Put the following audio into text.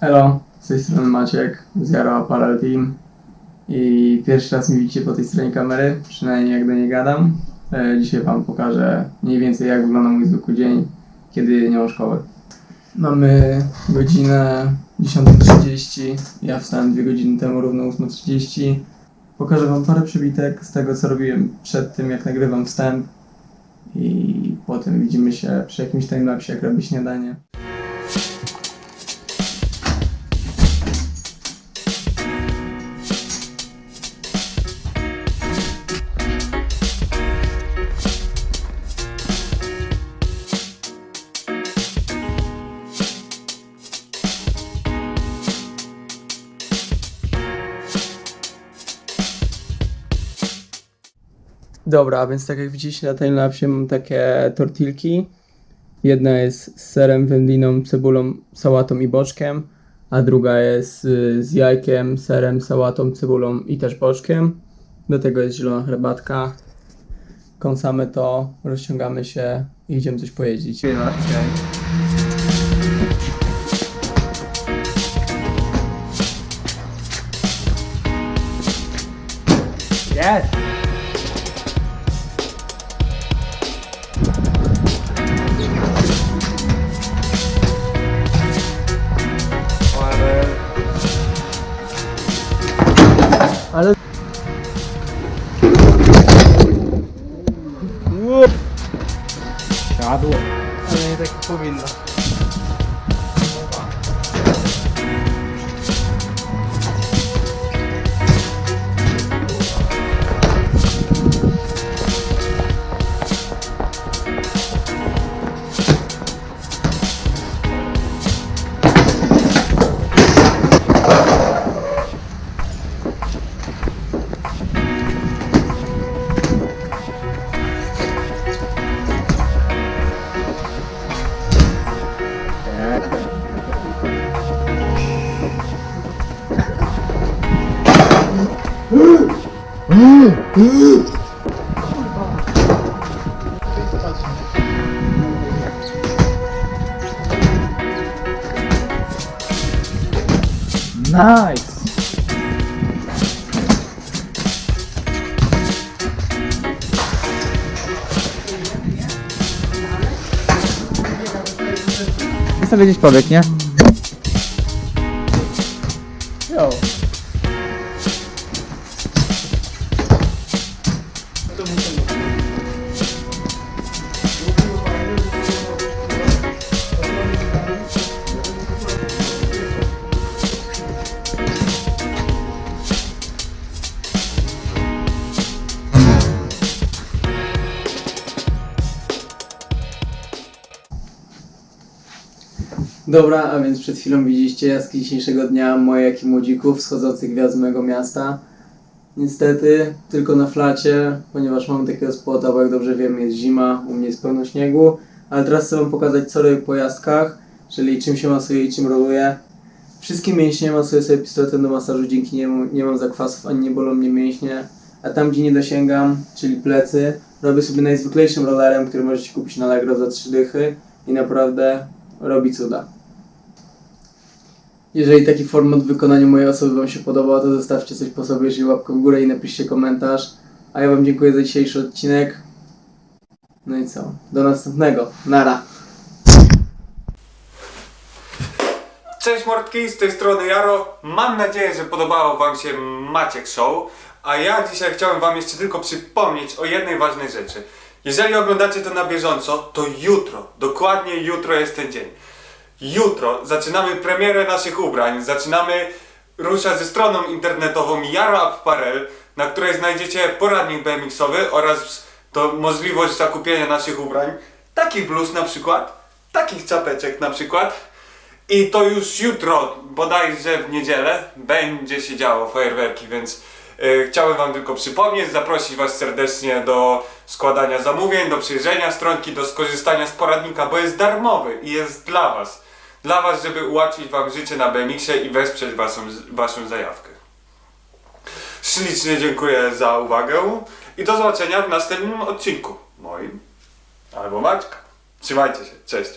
Hello, z tej strony Maciek z Jaro Apparel Team i pierwszy raz mnie widzicie po tej stronie kamery, przynajmniej jak do niej gadam. E, Dzisiaj Wam pokażę mniej więcej jak wygląda mój zwykły dzień, kiedy nie mam szkoły. Mamy godzinę 10.30, ja wstałem dwie godziny temu, równo 8.30. Pokażę Wam parę przebitek z tego co robiłem przed tym jak nagrywam wstęp i potem widzimy się przy jakimś timelapsie jak robię śniadanie. Dobra, więc tak jak widzicie na timelapsie mam takie tortilki. Jedna jest z serem, wędliną, cebulą, sałatą i boczkiem, a druga jest y, z jajkiem, serem, sałatą, cebulą i też boczkiem. Do tego jest zielona herbatka. Kąsamy to, rozciągamy się i idziemy coś pojeździć. Yes! Siadło. Ale nie tak powinno. Nice! Chcę wiedzieć powiek, nie? Yo. Dobra, a więc przed chwilą widzieliście jaski dzisiejszego dnia moje jak i młodzików wschodzących gwiazd mojego miasta. Niestety tylko na flacie, ponieważ mamy takiego spota, bo jak dobrze wiemy jest zima, u mnie jest pełno śniegu. Ale teraz chcę wam pokazać co robię po jazdkach, czyli czym się masuję i czym roluję. Wszystkie mięśnie masuję sobie pistoletem do masażu, dzięki niemu nie mam zakwasów ani nie bolą mnie mięśnie. A tam gdzie nie dosięgam, czyli plecy, robię sobie najzwyklejszym rollerem, który możecie kupić na Allegro za 3 dychy i naprawdę robi cuda. Jeżeli taki format wykonania mojej osoby Wam się podobał, to zostawcie coś po sobie, jeżeli łapkę w górę i napiszcie komentarz. A ja Wam dziękuję za dzisiejszy odcinek. No i co? Do następnego. Nara. Cześć Mordki, z tej strony Jaro. Mam nadzieję, że podobało Wam się Maciek Show. A ja dzisiaj chciałem Wam jeszcze tylko przypomnieć o jednej ważnej rzeczy. Jeżeli oglądacie to na bieżąco, to jutro, dokładnie jutro jest ten dzień. Jutro zaczynamy premierę naszych ubrań, zaczynamy ruszać ze stroną internetową Jaro Apparel, na której znajdziecie poradnik BMX-owy oraz to możliwość zakupienia naszych ubrań, takich bluz na przykład, takich czapeczek na przykład. I to już jutro, bodajże w niedzielę, będzie się działo fajerwerki, więc y, chciałem Wam tylko przypomnieć, zaprosić Was serdecznie do składania zamówień, do przyjrzenia stronki, do skorzystania z poradnika, bo jest darmowy i jest dla Was. Dla Was, żeby ułatwić Wam życie na BMX-ie i wesprzeć waszą, Waszą zajawkę. Ślicznie dziękuję za uwagę i do zobaczenia w następnym odcinku moim albo Maćka. Trzymajcie się, cześć.